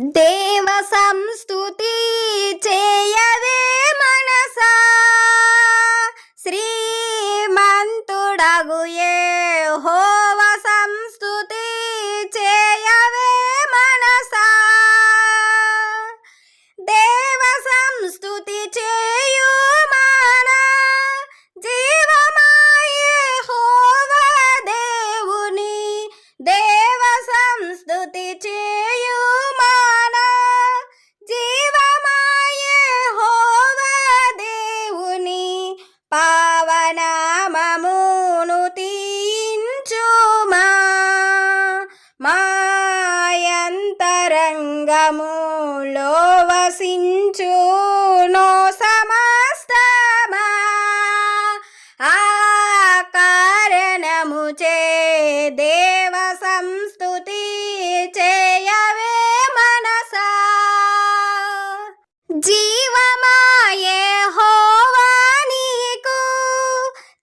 దేవ సంస్థుతి చేయవే మనసా. శ్రీమంతుడగు హోవ సంస్థుతి చేయవే మనసా. దేవ సంస్థుతి చేయు మాన. జీవమాయే హోవ దేవుని. దేవ సంస్తుతి చేయు సంగములో వసించు. నో సమస్తమా. ఆ కారణము చే దేవ సంస్తుతి చేయవే మనసా. జీవమాయే హోవానీకు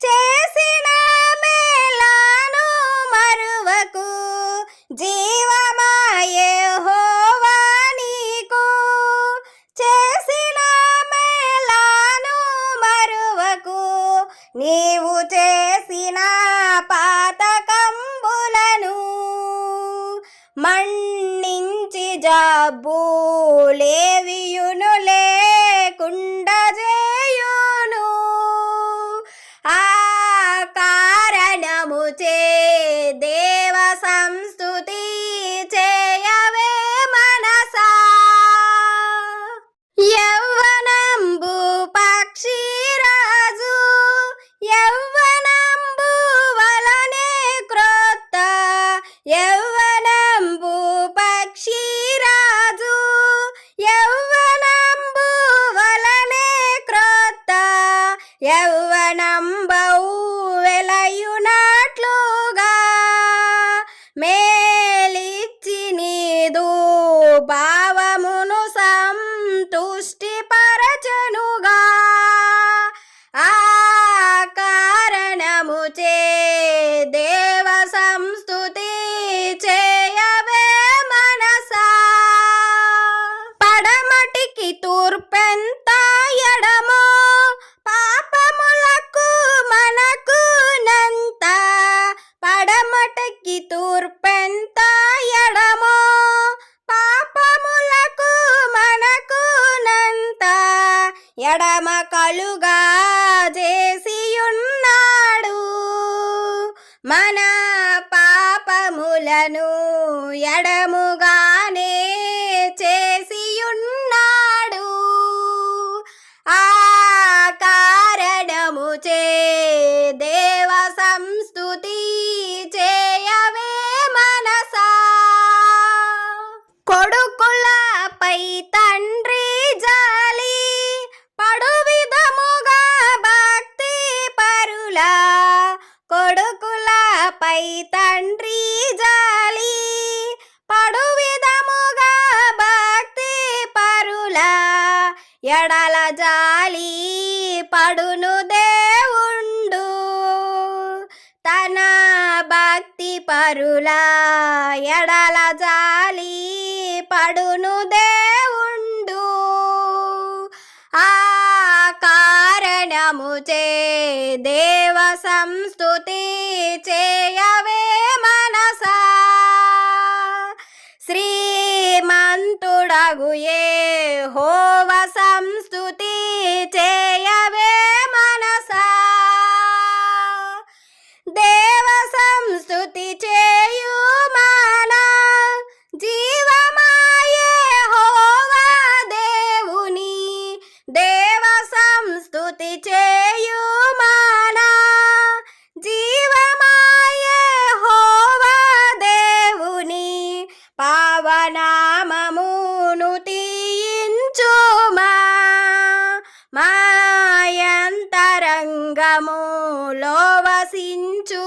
చేసిన మేలాను మరువకు. జీవ నీవు చేసిన పాతకంబులను మన్నించి జబ్బులేవియును లేకుండ చేయును. ఆ కారణము చే దే ఎడమ కలుగా చేసియున్నాడు. మన పాపములను ఎడముగా ఎడల జాలి పడును దేవుండు. తన భక్తి పరుల ఎడల జాలి పడును దేవుండు. ఆ కారణము చే దేవ సంస్థుతి చేయవే మనసా. శ్రీమంతుడగుయే స్తుతి చేయుమానా జీవమాయే హోవా దేవుని దేవ సంస్తుతి చేయుమానా జీవమాయే హోవా దేవుని పావనామమును తీయించుమా. మాయంతరంగములో వసించు